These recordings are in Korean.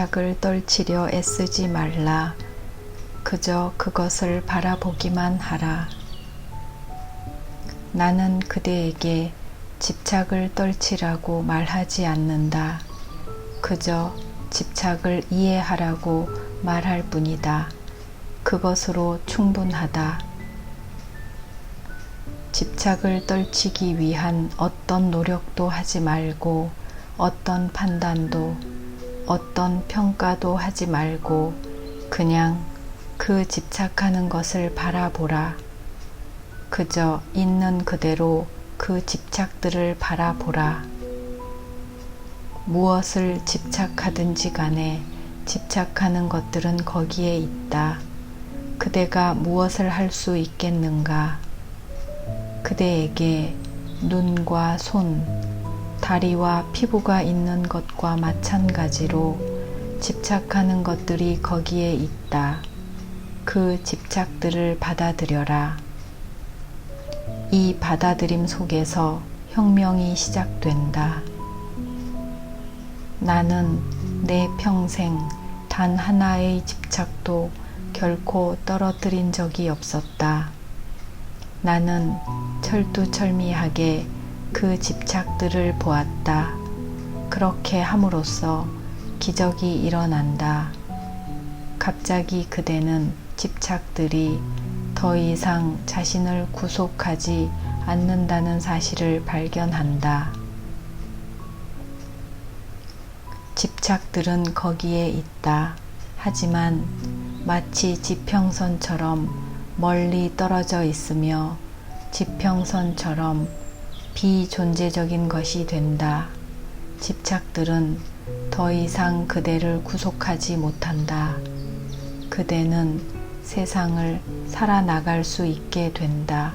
집착을 떨치려 애쓰지 말라. 그저 그것을 바라보기만 하라. 나는 그대에게 집착을 떨치라고 말하지 않는다. 그저 집착을 이해하라고 말할 뿐이다. 그것으로 충분하다. 집착을 떨치기 위한 어떤 노력도 하지 말고 어떤 판단도 어떤 평가도 하지 말고 그냥 그 집착하는 것을 바라보라. 그저 있는 그대로 그 집착들을 바라보라. 무엇을 집착하든지 간에 집착하는 것들은 거기에 있다. 그대가 무엇을 할 수 있겠는가? 그대에게 눈과 손, 다리와 피부가 있는 것과 마찬가지로 집착하는 것들이 거기에 있다. 그 집착들을 받아들여라. 이 받아들임 속에서 혁명이 시작된다. 나는 내 평생 단 하나의 집착도 결코 떨어뜨린 적이 없었다. 나는 철두철미하게 그 집착들을 보았다. 그렇게 함으로써 기적이 일어난다. 갑자기 그대는 집착들이 더 이상 자신을 구속하지 않는다는 사실을 발견한다. 집착들은 거기에 있다. 하지만 마치 지평선처럼 멀리 떨어져 있으며 지평선처럼 비존재적인 것이 된다. 집착들은 더 이상 그대를 구속하지 못한다. 그대는 세상을 살아나갈 수 있게 된다.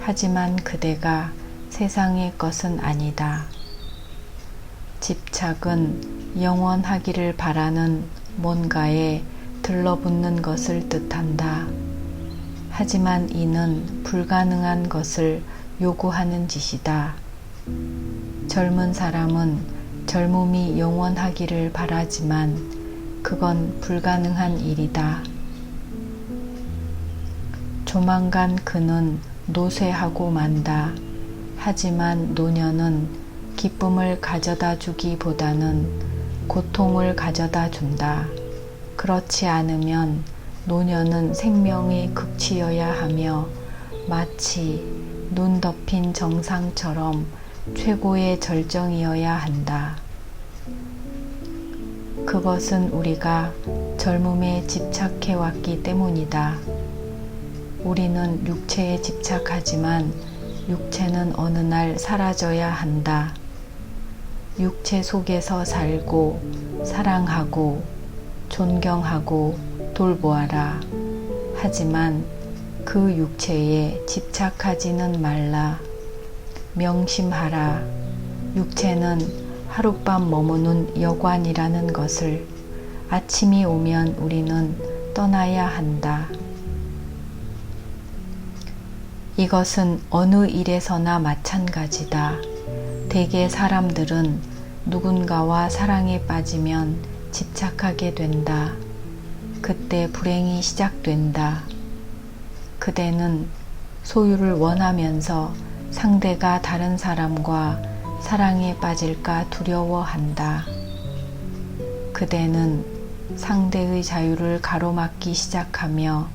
하지만 그대가 세상의 것은 아니다. 집착은 영원하기를 바라는 뭔가에 들러붙는 것을 뜻한다. 하지만 이는 불가능한 것을 요구하는 짓이다. 젊은 사람은 젊음이 영원하기를 바라지만 그건 불가능한 일이다. 조만간 그는 노쇠하고 만다. 하지만 노년은 기쁨을 가져다 주기보다는 고통을 가져다 준다. 그렇지 않으면 노년은 생명의 극치여야 하며 마치 눈 덮인 정상처럼 최고의 절정이어야 한다. 그것은 우리가 젊음에 집착해 왔기 때문이다. 우리는 육체에 집착하지만 육체는 어느 날 사라져야 한다. 육체 속에서 살고 사랑하고 존경하고 돌보아라. 하지만 그 육체에 집착하지는 말라. 명심하라. 육체는 하룻밤 머무는 여관이라는 것을 아침이 오면 우리는 떠나야 한다. 이것은 어느 일에서나 마찬가지다. 대개 사람들은 누군가와 사랑에 빠지면 집착하게 된다. 그때 불행이 시작된다. 그대는 소유를 원하면서 상대가 다른 사람과 사랑에 빠질까 두려워한다. 그대는 상대의 자유를 가로막기 시작하며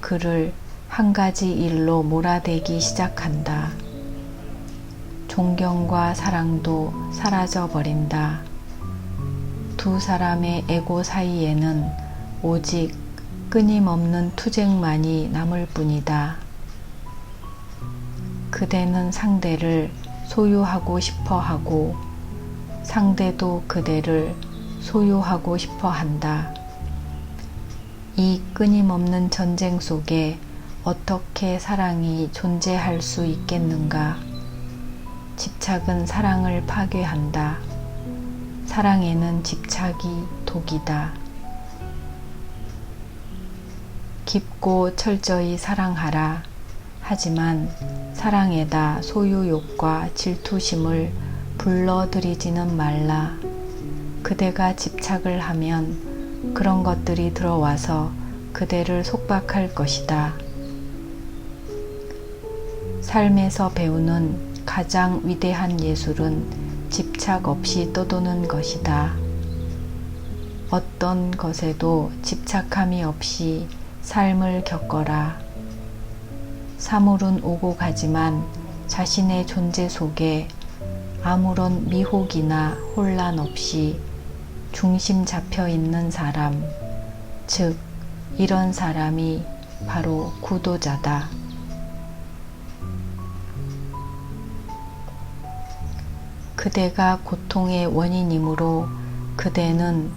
그를 한 가지 일로 몰아대기 시작한다. 존경과 사랑도 사라져 버린다. 두 사람의 에고 사이에는 오직 끊임없는 투쟁만이 남을 뿐이다. 그대는 상대를 소유하고 싶어 하고 상대도 그대를 소유하고 싶어 한다. 이 끊임없는 전쟁 속에 어떻게 사랑이 존재할 수 있겠는가? 집착은 사랑을 파괴한다. 사랑에는 집착이 독이다. 깊고 철저히 사랑하라. 하지만 사랑에다 소유욕과 질투심을 불러들이지는 말라. 그대가 집착을 하면 그런 것들이 들어와서 그대를 속박할 것이다. 삶에서 배우는 가장 위대한 예술은 집착 없이 떠도는 것이다. 어떤 것에도 집착함이 없이 삶을 겪어라. 사물은 오고 가지만 자신의 존재 속에 아무런 미혹이나 혼란 없이 중심 잡혀 있는 사람, 즉, 이런 사람이 바로 구도자다. 그대가 고통의 원인이므로 그대는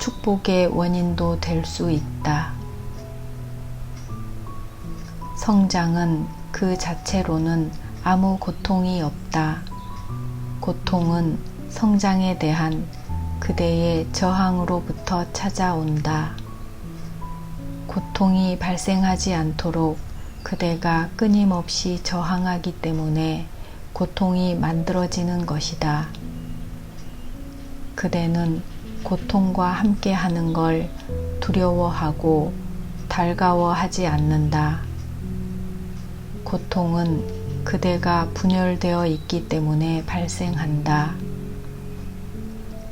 축복의 원인도 될 수 있다. 성장은 그 자체로는 아무 고통이 없다. 고통은 성장에 대한 그대의 저항으로부터 찾아온다. 고통이 발생하지 않도록 그대가 끊임없이 저항하기 때문에 고통이 만들어지는 것이다. 그대는 고통과 함께 하는 걸 두려워하고 달가워하지 않는다. 고통은 그대가 분열되어 있기 때문에 발생한다.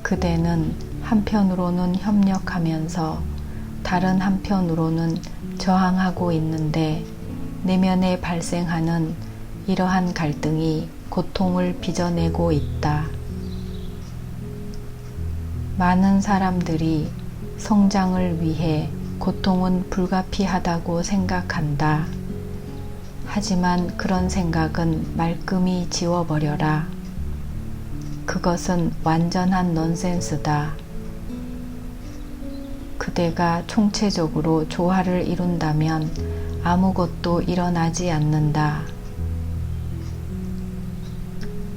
그대는 한편으로는 협력하면서 다른 한편으로는 저항하고 있는데 내면에 발생하는 이러한 갈등이 고통을 빚어내고 있다. 많은 사람들이 성장을 위해 고통은 불가피하다고 생각한다. 하지만 그런 생각은 말끔히 지워버려라. 그것은 완전한 넌센스다. 그대가 총체적으로 조화를 이룬다면 아무것도 일어나지 않는다.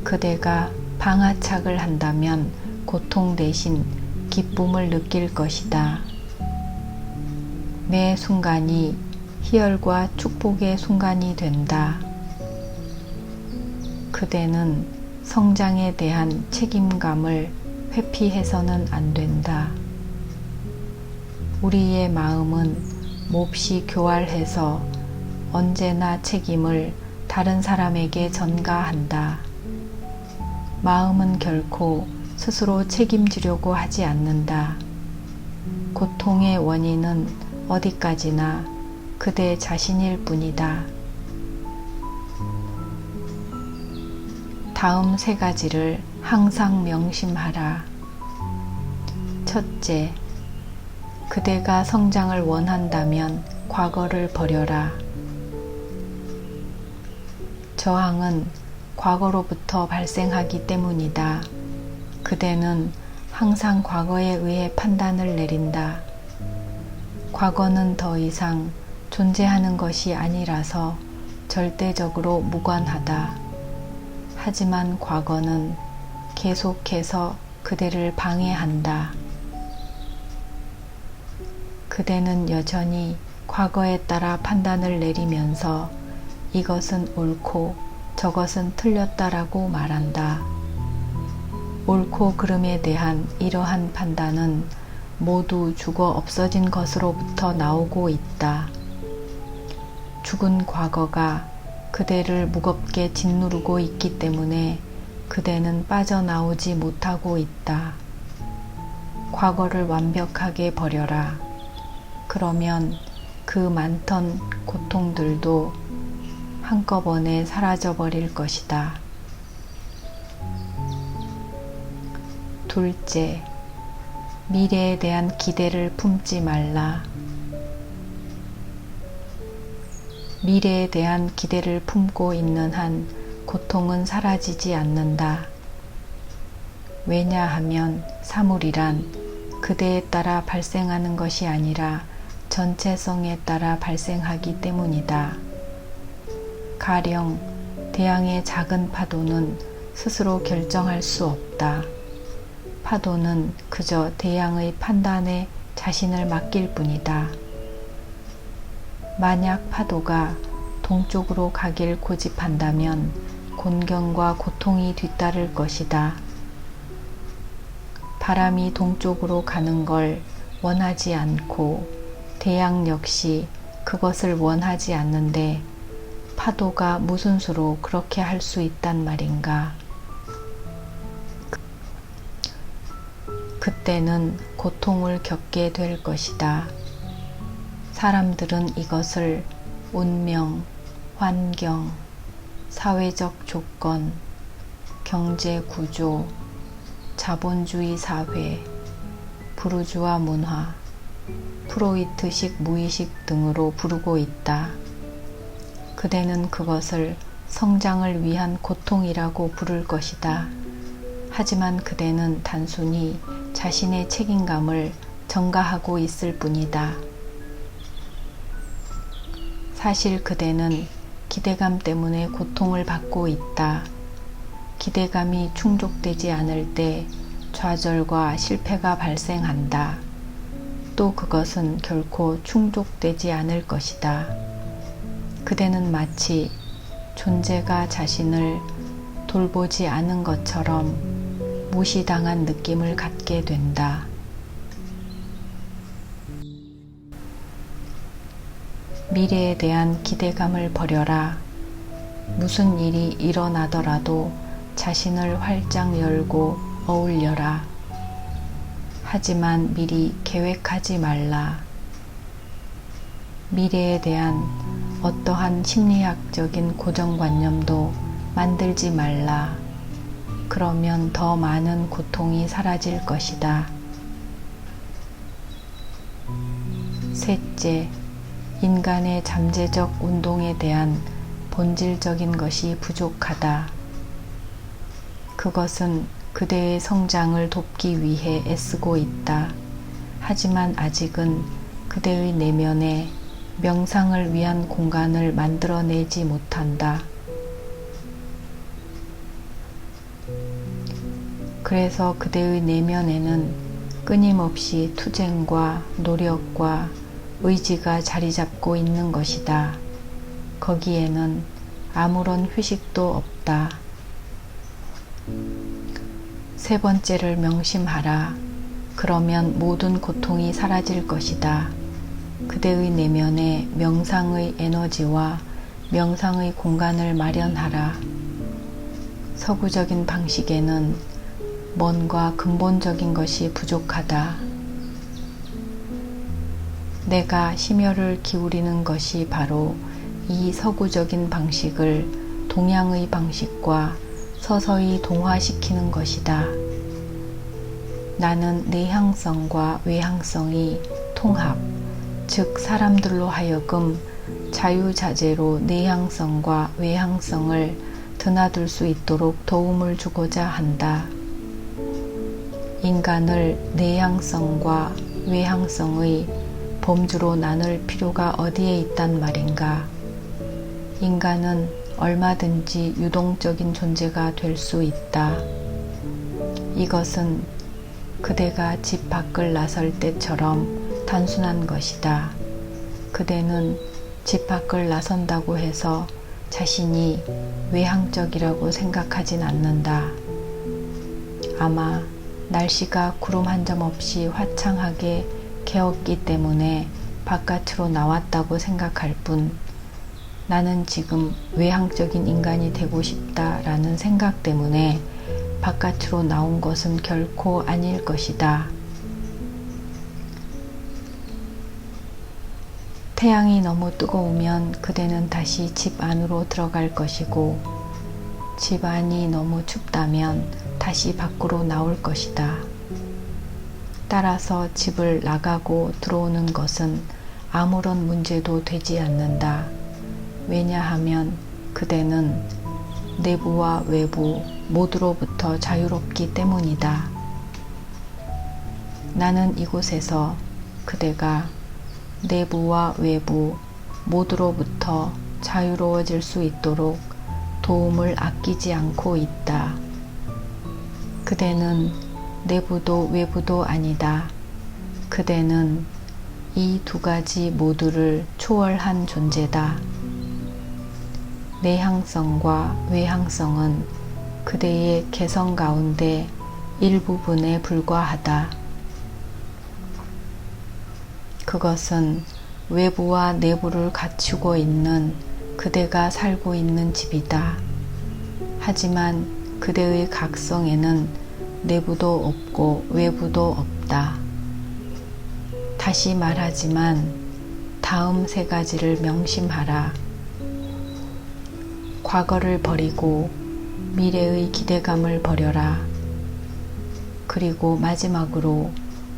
그대가 방아착을 한다면 고통 대신 기쁨을 느낄 것이다. 매 순간이 희열과 축복의 순간이 된다. 그대는 성장에 대한 책임감을 회피해서는 안 된다. 우리의 마음은 몹시 교활해서 언제나 책임을 다른 사람에게 전가한다. 마음은 결코 스스로 책임지려고 하지 않는다. 고통의 원인은 어디까지나 그대 자신일 뿐이다. 다음 세 가지를 항상 명심하라. 첫째, 그대가 성장을 원한다면 과거를 버려라. 저항은 과거로부터 발생하기 때문이다. 그대는 항상 과거에 의해 판단을 내린다. 과거는 더 이상 존재하는 것이 아니라서 절대적으로 무관하다. 하지만 과거는 계속해서 그대를 방해한다. 그대는 여전히 과거에 따라 판단을 내리면서 이것은 옳고 저것은 틀렸다라고 말한다. 옳고 그름에 대한 이러한 판단은 모두 죽어 없어진 것으로부터 나오고 있다. 죽은 과거가 그대를 무겁게 짓누르고 있기 때문에 그대는 빠져나오지 못하고 있다. 과거를 완벽하게 버려라. 그러면 그 많던 고통들도 한꺼번에 사라져 버릴 것이다. 둘째, 미래에 대한 기대를 품지 말라. 미래에 대한 기대를 품고 있는 한 고통은 사라지지 않는다. 왜냐하면 사물이란 그대에 따라 발생하는 것이 아니라 전체성에 따라 발생하기 때문이다. 가령 대양의 작은 파도는 스스로 결정할 수 없다. 파도는 그저 대양의 판단에 자신을 맡길 뿐이다. 만약 파도가 동쪽으로 가길 고집한다면 곤경과 고통이 뒤따를 것이다. 바람이 동쪽으로 가는 걸 원하지 않고 태양 역시 그것을 원하지 않는데 파도가 무슨 수로 그렇게 할 수 있단 말인가? 그때는 고통을 겪게 될 것이다. 사람들은 이것을 운명, 환경, 사회적 조건, 경제 구조, 자본주의 사회, 부르주아 문화, 프로이트식 무의식 등으로 부르고 있다. 그대는 그것을 성장을 위한 고통이라고 부를 것이다. 하지만 그대는 단순히 자신의 책임감을 전가하고 있을 뿐이다. 사실 그대는 기대감 때문에 고통을 받고 있다. 기대감이 충족되지 않을 때 좌절과 실패가 발생한다. 또 그것은 결코 충족되지 않을 것이다. 그대는 마치 존재가 자신을 돌보지 않은 것처럼 무시당한 느낌을 갖게 된다. 미래에 대한 기대감을 버려라. 무슨 일이 일어나더라도 자신을 활짝 열고 어울려라. 하지만 미리 계획하지 말라. 미래에 대한 어떠한 심리학적인 고정관념도 만들지 말라. 그러면 더 많은 고통이 사라질 것이다. 셋째, 인간의 잠재적 운동에 대한 본질적인 것이 부족하다. 그것은 그대의 성장을 돕기 위해 애쓰고 있다. 하지만 아직은 그대의 내면에 명상을 위한 공간을 만들어내지 못한다. 그래서 그대의 내면에는 끊임없이 투쟁과 노력과 의지가 자리 잡고 있는 것이다. 거기에는 아무런 휴식도 없다. 세 번째를 명심하라. 그러면 모든 고통이 사라질 것이다. 그대의 내면에 명상의 에너지와 명상의 공간을 마련하라. 서구적인 방식에는 뭔가 근본적인 것이 부족하다. 내가 심혈을 기울이는 것이 바로 이 서구적인 방식을 동양의 방식과 서서히 동화시키는 것이다. 나는 내향성과 외향성이 통합, 즉 사람들로 하여금 자유자재로 내향성과 외향성을 드나들 수 있도록 도움을 주고자 한다. 인간을 내향성과 외향성의 범주로 나눌 필요가 어디에 있단 말인가? 인간은 얼마든지 유동적인 존재가 될 수 있다. 이것은 그대가 집 밖을 나설 때처럼 단순한 것이다. 그대는 집 밖을 나선다고 해서 자신이 외향적이라고 생각하진 않는다. 아마 날씨가 구름 한 점 없이 화창하게 개었기 때문에 바깥으로 나왔다고 생각할 뿐 나는 지금 외향적인 인간이 되고 싶다라는 생각 때문에 바깥으로 나온 것은 결코 아닐 것이다. 태양이 너무 뜨거우면 그대는 다시 집 안으로 들어갈 것이고 집 안이 너무 춥다면 다시 밖으로 나올 것이다. 따라서 집을 나가고 들어오는 것은 아무런 문제도 되지 않는다. 왜냐하면 그대는 내부와 외부 모두로부터 자유롭기 때문이다. 나는 이곳에서 그대가 내부와 외부 모두로부터 자유로워질 수 있도록 도움을 아끼지 않고 있다. 그대는 내부도 외부도 아니다. 그대는 이 두 가지 모두를 초월한 존재다. 내향성과 외향성은 그대의 개성 가운데 일부분에 불과하다. 그것은 외부와 내부를 갖추고 있는 그대가 살고 있는 집이다. 하지만 그대의 각성에는 내부도 없고 외부도 없다. 다시 말하지만 다음 세 가지를 명심하라. 과거를 버리고 미래의 기대감을 버려라. 그리고 마지막으로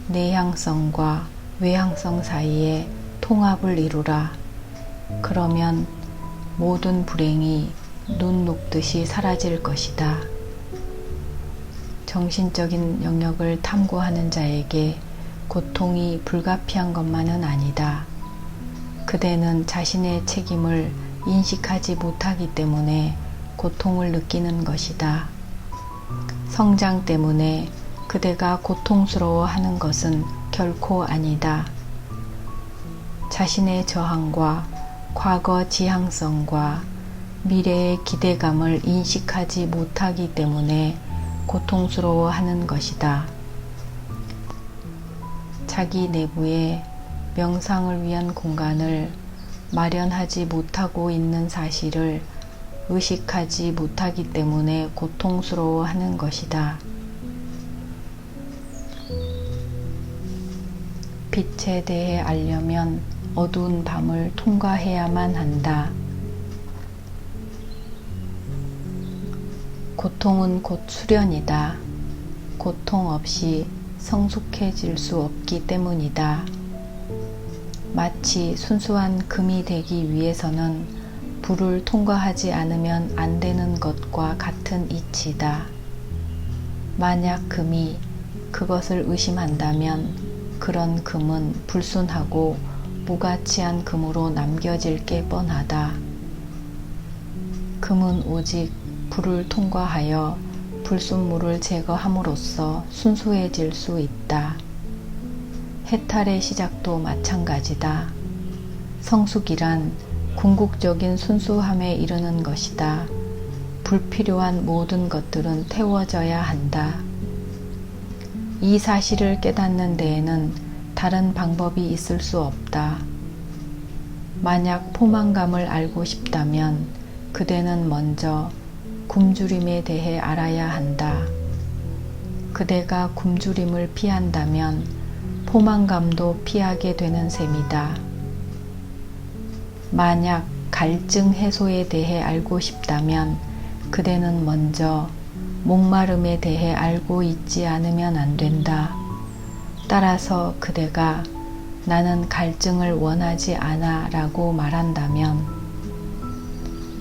내향성과 외향성 사이에 통합을 이루라. 그러면 모든 불행이 눈 녹듯이 사라질 것이다. 정신적인 영역을 탐구하는 자에게 고통이 불가피한 것만은 아니다. 그대는 자신의 책임을 인식하지 못하기 때문에 고통을 느끼는 것이다. 성장 때문에 그대가 고통스러워 하는 것은 결코 아니다. 자신의 저항과 과거 지향성과 미래의 기대감을 인식하지 못하기 때문에 고통스러워 하는 것이다. 자기 내부에 명상을 위한 공간을 마련하지 못하고 있는 사실을 의식하지 못하기 때문에 고통스러워 하는 것이다. 빛에 대해 알려면 어두운 밤을 통과해야만 한다. 고통은 곧 수련이다. 고통 없이 성숙해질 수 없기 때문이다. 마치 순수한 금이 되기 위해서는 불을 통과하지 않으면 안 되는 것과 같은 이치다. 만약 금이 그것을 의심한다면 그런 금은 불순하고 무가치한 금으로 남겨질 게 뻔하다. 금은 오직 불을 통과하여 불순물을 제거함으로써 순수해질 수 있다. 해탈의 시작도 마찬가지다. 성숙이란 궁극적인 순수함에 이르는 것이다. 불필요한 모든 것들은 태워져야 한다. 이 사실을 깨닫는 데에는 다른 방법이 있을 수 없다. 만약 포만감을 알고 싶다면 그대는 먼저 굶주림에 대해 알아야 한다. 그대가 굶주림을 피한다면 포만감도 피하게 되는 셈이다. 만약 갈증 해소에 대해 알고 싶다면 그대는 먼저 목마름에 대해 알고 있지 않으면 안 된다. 따라서 그대가 나는 갈증을 원하지 않아 라고 말한다면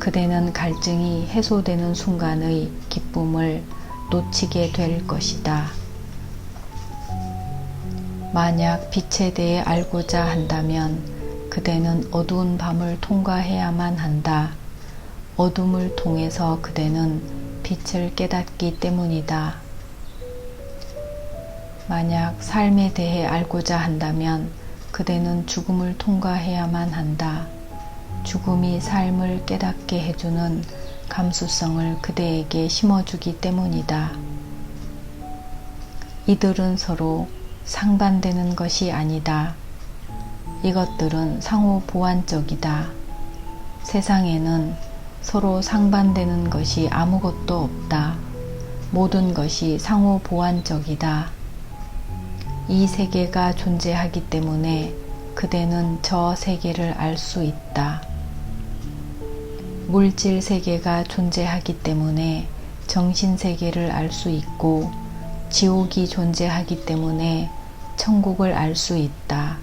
그대는 갈증이 해소되는 순간의 기쁨을 놓치게 될 것이다. 만약 빛에 대해 알고자 한다면 그대는 어두운 밤을 통과해야만 한다. 어둠을 통해서 그대는 빛을 깨닫기 때문이다. 만약 삶에 대해 알고자 한다면 그대는 죽음을 통과해야만 한다. 죽음이 삶을 깨닫게 해주는 감수성을 그대에게 심어주기 때문이다. 이들은 서로 상반되는 것이 아니다. 이것들은 상호 보완적이다. 세상에는 서로 상반되는 것이 아무것도 없다. 모든 것이 상호 보완적이다. 이 세계가 존재하기 때문에 그대는 저 세계를 알 수 있다. 물질 세계가 존재하기 때문에 정신 세계를 알 수 있고 지옥이 존재하기 때문에 천국을 알 수 있다.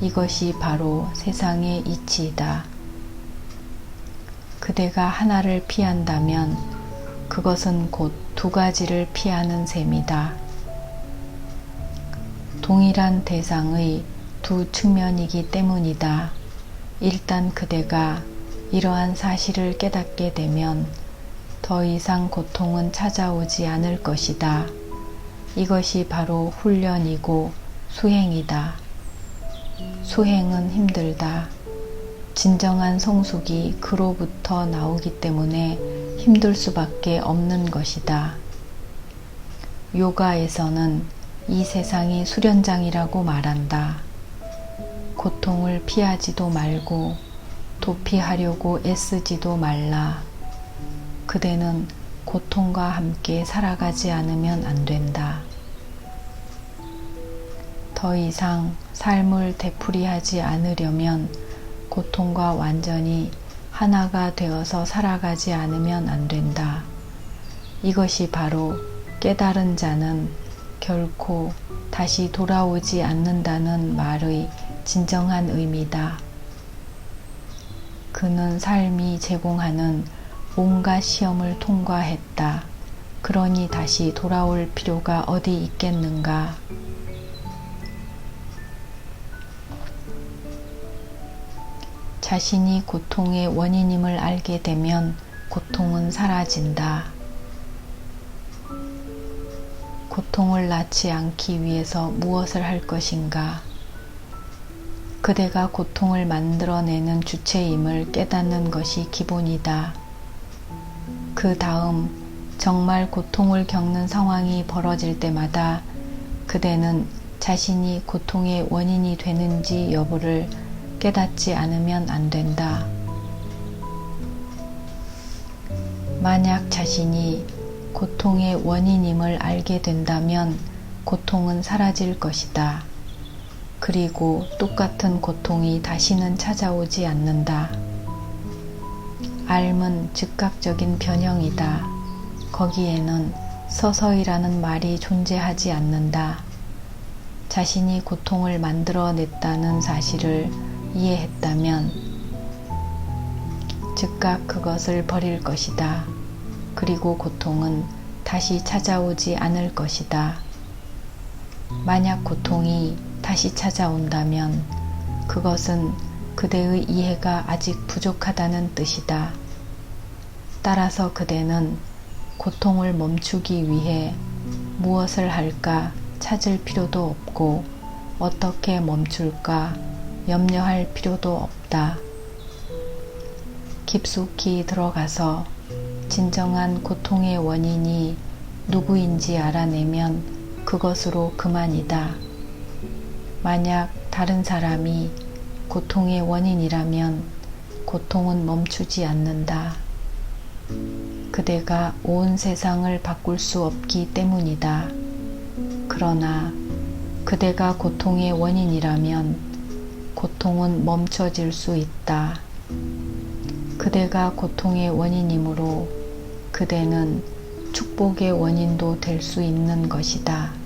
이것이 바로 세상의 이치이다. 그대가 하나를 피한다면 그것은 곧 두 가지를 피하는 셈이다. 동일한 대상의 두 측면이기 때문이다. 일단 그대가 이러한 사실을 깨닫게 되면 더 이상 고통은 찾아오지 않을 것이다. 이것이 바로 훈련이고 수행이다. 수행은 힘들다. 진정한 성숙이 그로부터 나오기 때문에 힘들 수밖에 없는 것이다. 요가에서는 이 세상이 수련장이라고 말한다. 고통을 피하지도 말고 도피하려고 애쓰지도 말라. 그대는 고통과 함께 살아가지 않으면 안 된다. 더 이상 삶을 되풀이하지 않으려면 고통과 완전히 하나가 되어서 살아가지 않으면 안 된다. 이것이 바로 깨달은 자는 결코 다시 돌아오지 않는다는 말의 진정한 의미다. 그는 삶이 제공하는 온갖 시험을 통과했다. 그러니 다시 돌아올 필요가 어디 있겠는가? 자신이 고통의 원인임을 알게 되면 고통은 사라진다. 고통을 낳지 않기 위해서 무엇을 할 것인가? 그대가 고통을 만들어내는 주체임을 깨닫는 것이 기본이다. 그 다음 정말 고통을 겪는 상황이 벌어질 때마다 그대는 자신이 고통의 원인이 되는지 여부를 깨닫지 않으면 안 된다. 만약 자신이 고통의 원인임을 알게 된다면 고통은 사라질 것이다. 그리고 똑같은 고통이 다시는 찾아오지 않는다. 알은 즉각적인 변형이다. 거기에는 서서히라는 말이 존재하지 않는다. 자신이 고통을 만들어냈다는 사실을 이해했다면 즉각 그것을 버릴 것이다. 그리고 고통은 다시 찾아오지 않을 것이다. 만약 고통이 다시 찾아온다면 그것은 그대의 이해가 아직 부족하다는 뜻이다. 따라서 그대는 고통을 멈추기 위해 무엇을 할까 찾을 필요도 없고 어떻게 멈출까 염려할 필요도 없다. 깊숙이 들어가서 진정한 고통의 원인이 누구인지 알아내면 그것으로 그만이다. 만약 다른 사람이 고통의 원인이라면 고통은 멈추지 않는다. 그대가 온 세상을 바꿀 수 없기 때문이다. 그러나 그대가 고통의 원인이라면 고통은 멈춰질 수 있다. 그대가 고통의 원인이므로 그대는 축복의 원인도 될 수 있는 것이다.